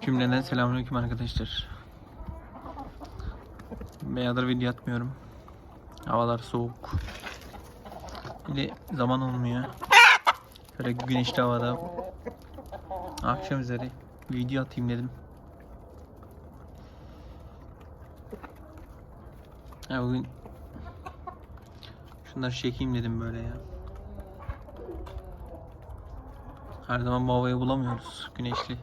Cümleden selamünaleyküm arkadaşlar. Bayağıdır video atmıyorum. Havalar soğuk. Bir de zaman olmuyor. Böyle güneşli havada. Akşam üzeri video atayım dedim. Ya bugün şunları çekeyim dedim böyle ya. Her zaman bu havayı bulamıyoruz güneşli.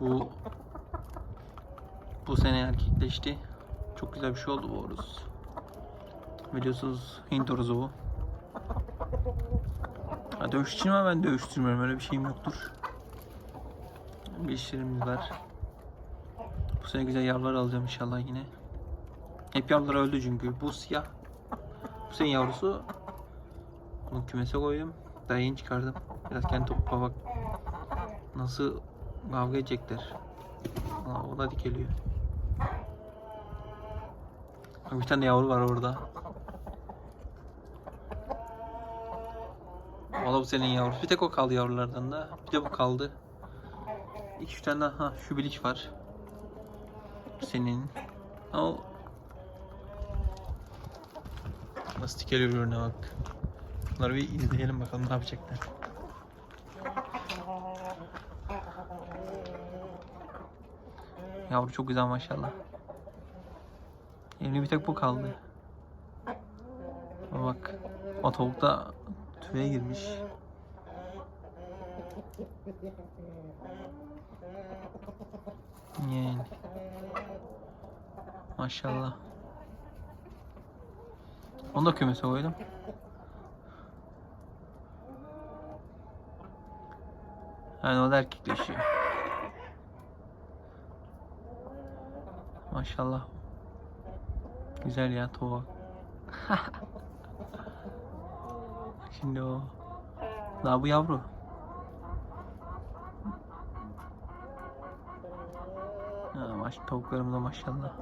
Bu bu erkekleşti. Çok güzel bir şey oldu bu oruz. Biliyorsunuz Hint oruzu bu. Ha, dövüş için ama ben dövüştürmüyorum. Öyle bir şeyim yoktur. Bir işlerimiz var. Bu sene güzel yavrular alacağım inşallah yine. Hep yavrular öldü çünkü. Bu siyah. Bu sene yavrusu. Bunu kümese koydum. Daha yeni çıkardım. Biraz kendi topuğa bak. Nasıl kavga edecekler. O da dikeliyor. Bir tane yavru var orada. Da bu senin yavrusu. Bir tek o kaldı yavrulardan da. Bir de bu kaldı. İki üç tane daha. Ha, şu biliç var. Senin. O Nasıl dikeliyor birbirine bak. Bunları bir izleyelim bakalım ne yapacaklar. Yavru çok güzel maşallah. Evli bir tek bu kaldı. Ama bak o tavuk da tüveye girmiş. Yani. Maşallah. Onu da kümese koydum. Yani o da erkekleşiyor. Maşallah. Güzel ya tavuk. Şimdi o. Daha bu yavru. Maş tavuklarım da maşallah.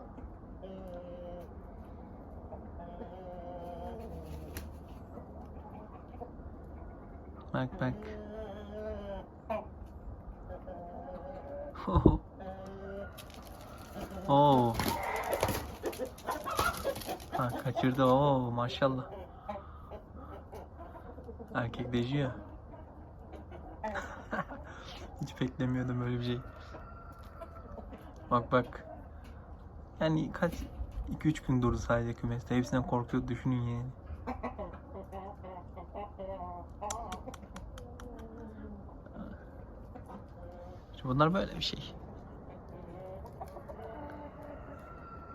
Bak bak. Oo. Ha kaçırdı o maşallah. Erkekleşiyor. Hiç beklemiyordum böyle bir şey. Bak bak. Yani kaç 2-3 gün durdu sadece kümeste. Hepsinden korkuyordu düşünün yani. İşte bunlar böyle bir şey.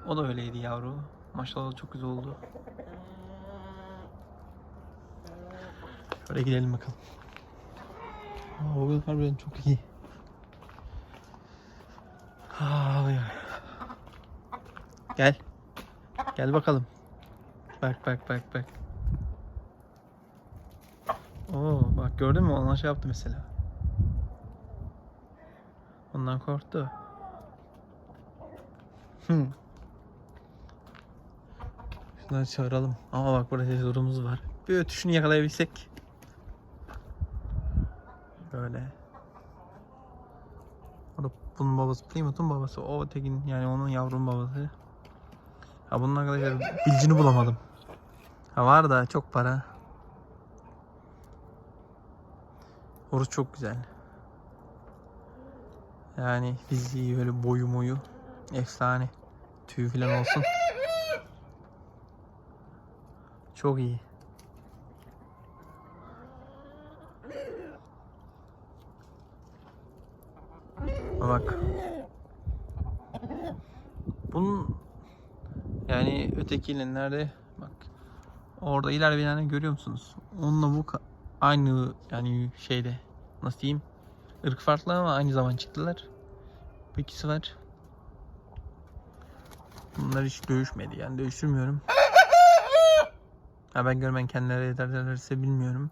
O da öyleydi yavru. Maşallah çok güzel oldu. Şöyle gidelim bakalım. Aa, o harbiden çok iyi. Aa, ay. Gel. Gel bakalım. Bak bak bak bak. Oo bak gördün mü? Ona şey yaptı mesela. Ondan korktu. Hmm. Şunları çağıralım. Ama bak burada sorumuz var. Bir ötüşünü yakalayabilsek. Böyle. O da bunun babası. Plymouth'un babası. O tekin yani onun yavrunun babası. Ha bunun arkadaşlar bilcini bulamadım. Ha var da çok para. Orası çok güzel. Yani fiziği böyle boyu moyu efsane. Tüy falan olsun. Çok iyi. Bak. Bunun yani ötekiyle nerede? Bak. Orada ileride bir tane görüyor musunuz? Onunla bu aynı yani şeyde nasıl diyeyim? Irk farklı ama aynı zaman çıktılar. Bu ikisi var. Bunlar hiç dövüşmedi yani dövüştürmüyorum. Ha ben görmen kendileri ederlerse bilmiyorum.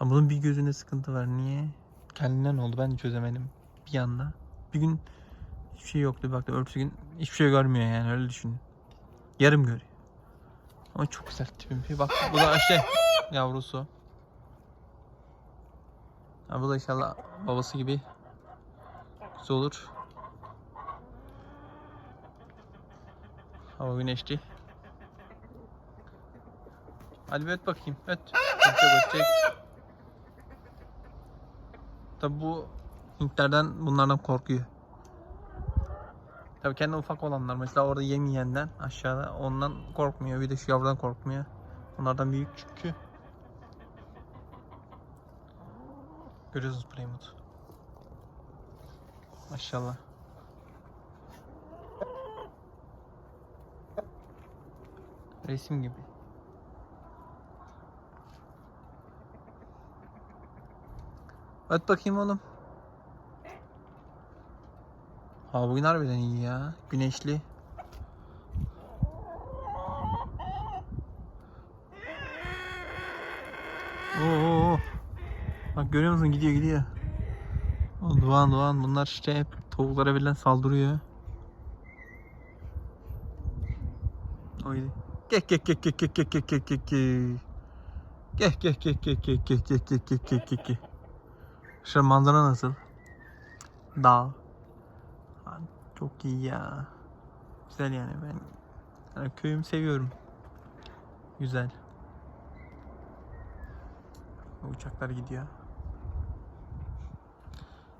Ama bunun bir gözünde sıkıntı var. Niye? Kendinden oldu ben de çözemedim. Bir anda. Bir gün hiçbir şey yoktu. Baktım örtüsü gün hiçbir şey görmüyor yani öyle düşün. Yarım görüyor. Ama çok güzel tipim. Bak bu da şey yavrusu. Ha, bu da inşallah babası gibi güzel olur. Hava güneşli. Hadi bir öt bakayım. Öt. Ötecek ötecek. Tabi bu Hintlerden bunlardan korkuyor. Tabii kendi ufak olanlar mesela orada yem yiyenden aşağıda ondan korkmuyor. Bir de şu yavrudan korkmuyor. Onlardan büyük çünkü. Görüyorsunuz Plymouth. Maşallah. Resim gibi. Öt bakayım oğlum. Hava bugün harbiden iyi ya. Güneşli. Oo. Bak görüyor musun gidiyor gidiyor. O Doğan Doğan bunlar işte hep tavuklara bilen saldırıyor. Oydu. Gel gel gel gel gel gel gel gel gel gel. Gel gel gel gel gel gel gel gel gel Şu manzara nasıl? Dağ. Çok iyi ya. Güzel yani ben yani köyümü seviyorum. Güzel. Uçaklar gidiyor.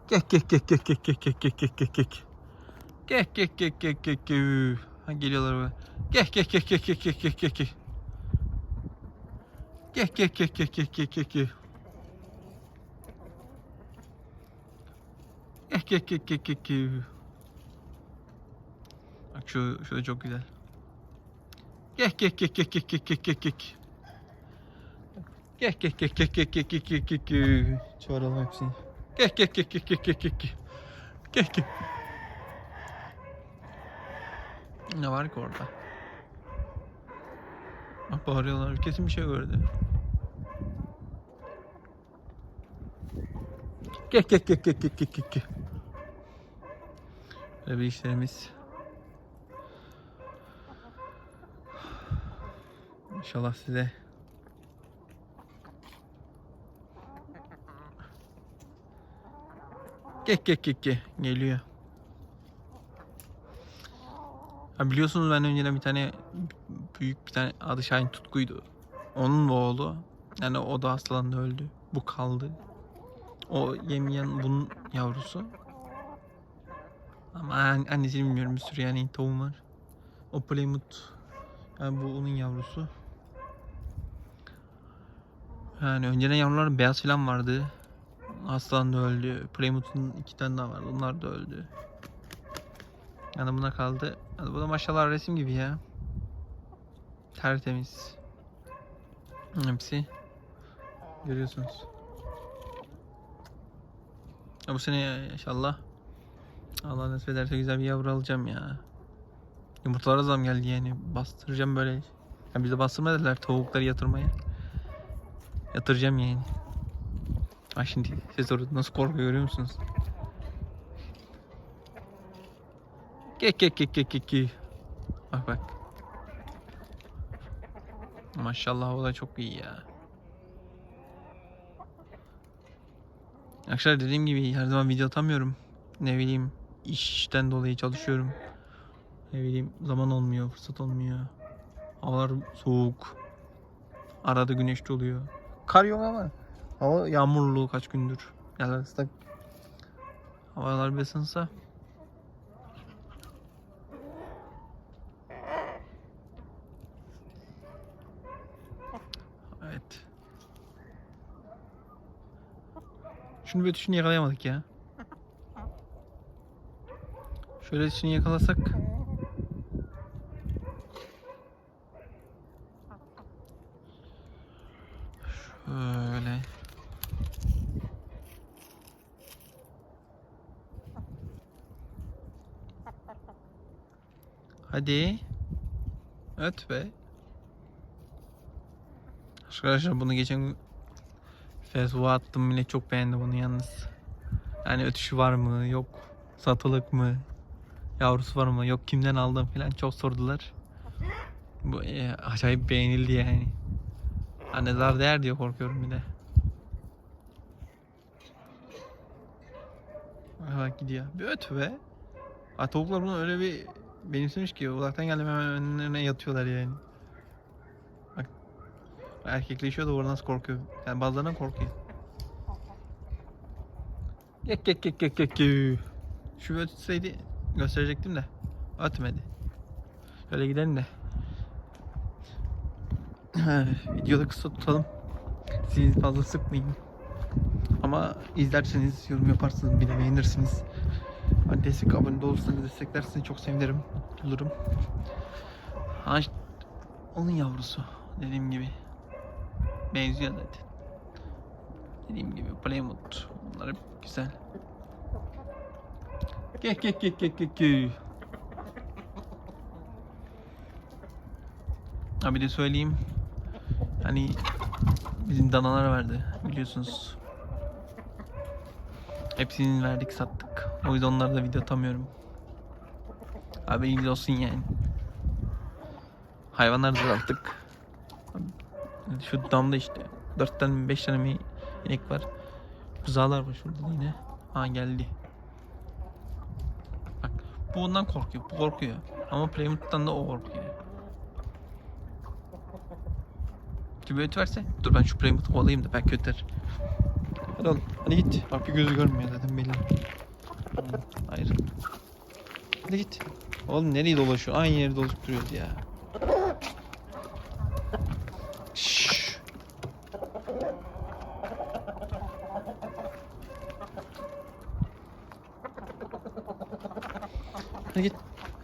Gel gel gel gel gel gel gel gel gel gel gel. Gel gel gel gel gel gel. Ha geliyorlar böyle. Gel gel gel gel gel gel gel gel gel. Gel gel gel gel gel gel gel gel. Gel gel gel gel gel. Bak şu, şu da çok güzel. Gel gel gel gel gel gel gel gel. Gel gel gel gel gel gel gel gel gel gel. Çağıralım hepsini. Gel gel gel gel gel gel gel. Gel gel. Ne var ki orada? Bak bağırıyorlar. Kesin bir şey gördü. Gel gel gel gel gel gel gel. Böyle işlerimiz. İnşallah size Gel gel gel gel geliyor. Ha biliyorsunuz ben önceden bir tane büyük bir tane adı Şahin Tutku'ydu. Onun oğlu. Yani o da hastalandı öldü. Bu kaldı. O yemeyen bunun yavrusu. Ama an- annesini bilmiyorum bir sürü yani tavuğum var. O Plymouth. Yani bu onun yavrusu. Yani önceden yavrular beyaz falan vardı. Hastalandı öldü. Plymouth'un iki tane daha vardı. Onlar da öldü. Yani buna kaldı. Yani bu da maşallah resim gibi ya. Tertemiz. Hepsi. Görüyorsunuz. Ya bu sene inşallah Allah nasip ederse güzel bir yavru alacağım ya. Yumurtalara zam geldi yani. Bastıracağım böyle. Ya bize bastırma dediler tavukları yatırmaya. Yatıracağım yani. Ay şimdi siz orada nasıl korkuyor görüyor musunuz? Gel gel gel gel gel. Bak bak. Maşallah o da çok iyi ya. Arkadaşlar dediğim gibi her zaman video atamıyorum. Ne bileyim işten dolayı çalışıyorum. Ne bileyim zaman olmuyor, fırsat olmuyor. Havalar soğuk. Arada güneşli oluyor. Kar yok ama hava yağmurlu kaç gündür. Yerler ıslak. Havalar ısınsa Evet. Şunu bir ötüşünü yakalayamadık ya. Şöyle ötüşünü yakalasak. Şöyle. Hadi. Öt be. Arkadaşlar bunu geçen Facebook'a attım millet çok beğendi bunu yalnız. Yani ötüşü var mı yok satılık mı yavrusu var mı yok kimden aldım falan çok sordular. Bu e, acayip beğenildi yani. Anne zar değer diye korkuyorum bir de. Bak gidiyor. Bir öt be. Ha, tavuklar bunu öyle bir benimsemiş ki uzaktan geldim hemen önlerine yatıyorlar yani. Bak erkekleşiyor da oradan nasıl korkuyor. Yani bazılarından korkuyor. Gek gek gek gek gek. Şu ötseydi gösterecektim de ötmedi. Şöyle gidelim de. Videoda kısa tutalım. Sizi fazla sıkmayayım. Ama izlerseniz, yorum yaparsınız, bir de beğenirsiniz. Hani destek abone olursanız desteklerseniz çok sevinirim. Olurum. Ha onun yavrusu. Dediğim gibi. Benziyor zaten. Dediğim gibi Playmut. Bunlar hep güzel. Gek gek gek gek gek gek. Ha de söyleyeyim. Hani bizim danalar vardı biliyorsunuz. Hepsini verdik sattık. O yüzden onlara da video atamıyorum. Haberiniz olsun yani. Hayvanları da sattık. Şu damda işte 4 tane 5 tane mi inek var. Buzağlar var şurada yine. Ha geldi. Bu ondan korkuyor. Bu korkuyor. Ama Plymouth'tan da o korkuyor. Gibi ötverse. Dur ben şu Plymouth'u kovalayayım da belki öter. Hadi oğlum. Hadi git. Bak bir gözü görmüyor zaten belli. Hayır. Hadi git. Oğlum nereye dolaşıyor? Aynı yerde dolaşıp duruyordu ya. Şşş. Hadi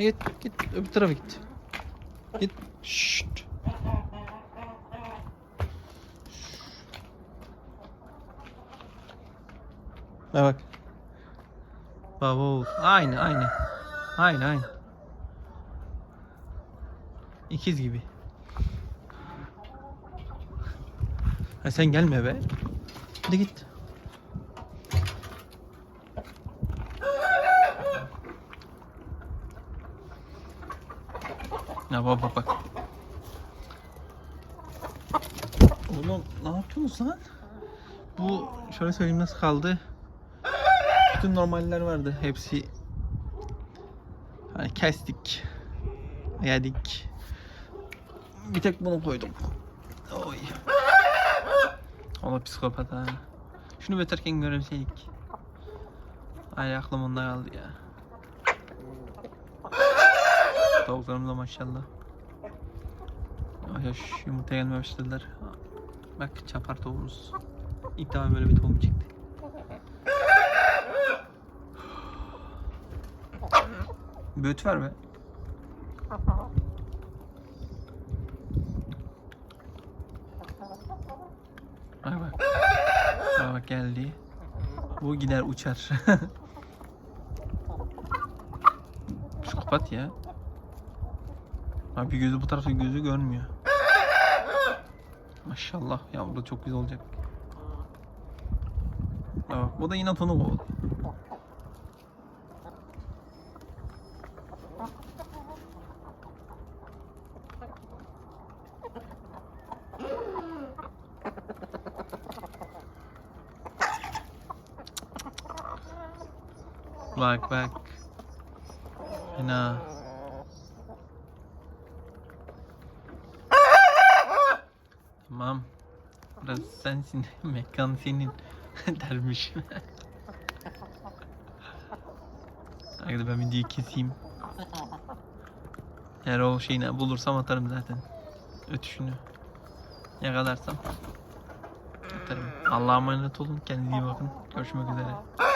git. Git. Öbür tarafa git. Git. Şşt. Ha bak. Bak. Aynı aynı. Aynı aynı. İkiz gibi. Ha sen gelme be. Hadi git. Ya bak bak bak. Oğlum ne yapıyorsunuz lan? Bu şöyle söyleyeyim nasıl kaldı? Bütün normaller vardı. Hepsi hani kestik. Yedik. Bir tek bunu koydum. Oy. Da psikopat ha. Şunu beterken görebilseydik. Ay aklım onda kaldı ya. Tavuklarım da maşallah. Yaş yumurta gelmeye başladılar. Bak çapar tavuğumuz. İlk defa böyle bir tohum çıktı. Böğüt ver be. Bak bak. Bak bak geldi. Bu gider uçar. Psikopat ya. Abi gözü bu tarafta gözü görmüyor. Maşallah yavru çok güzel olacak. Bak bu da inat onu kovalıyor. Bak bak. Fena. Tamam. Burası sensin. Mekan senin. Dermiş. Hadi ben videoyu keseyim. Eğer o şeyini bulursam atarım zaten. Ötüşünü. Yakalarsam. Atarım. Allah'a emanet olun. Kendinize iyi bakın. Görüşmek üzere.